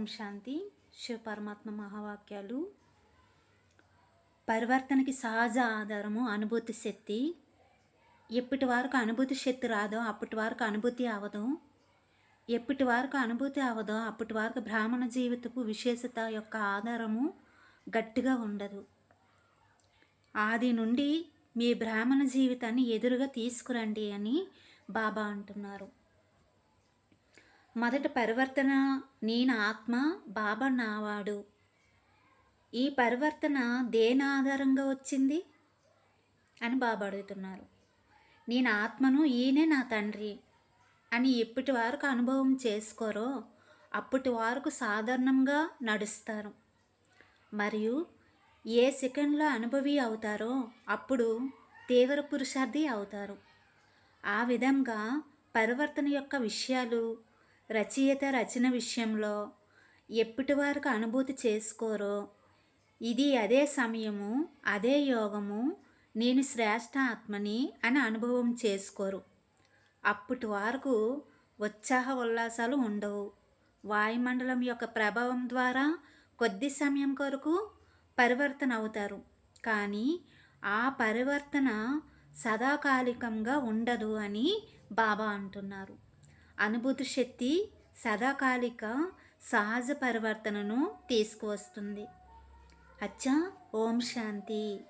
ఓం శాంతి. శివపరమాత్మ మహావాక్యాలు. పరివర్తనకి సహజ ఆధారము అనుభూతి శక్తి. ఎప్పటి వరకు అనుభూతి శక్తి రాదో అప్పటి వరకు అనుభూతి అవదు. ఎప్పటి వరకు అనుభూతి అవదో అప్పటి వరకు బ్రాహ్మణ జీవితపు విశేషత యొక్క ఆధారము గట్టిగా ఉండదు. ఆది నుండి మీ బ్రాహ్మణ జీవితాన్ని ఎదురుగా తీసుకురండి అని బాబా అంటున్నారు. మొదట పరివర్తన నేను ఆత్మ బాబా నావాడు. ఈ పరివర్తన దేని ఆధారంగా వచ్చింది? అని బాబా అడుగుతున్నారు. నేను ఆత్మను ఈయనే నా తండ్రి అని ఎప్పటి వరకు అనుభవం చేసుకోరో అప్పటి వరకు సాధారణంగా నడుస్తారు. మరియు ఏ సెకండ్లో అనుభవి అవుతారో అప్పుడు తీవ్ర పురుషార్థి అవుతారు. ఆ విధంగా పరివర్తన యొక్క విషయాలు రచయిత రచన విషయంలో ఎప్పటి వరకు అనుభూతి చేసుకోరో ఇది అదే సమయము అదే యోగము నేను శ్రేష్ఠ ఆత్మని అని అనుభవం చేసుకోరు. అప్పటి వరకు ఉత్సాహ ఉల్లాసాలు ఉండవు. వాయుమండలం యొక్క ప్రభావం ద్వారా కొద్ది సమయం కొరకు పరివర్తన అవుతారు. కానీ ఆ పరివర్తన సదాకాలికంగా ఉండదు అని బాబా అంటున్నారు. అనుభూతి శక్తి సదాకాలిక సహజ పరివర్తనను తీసుకువస్తుంది. అచ్చా ఓం శాంతి.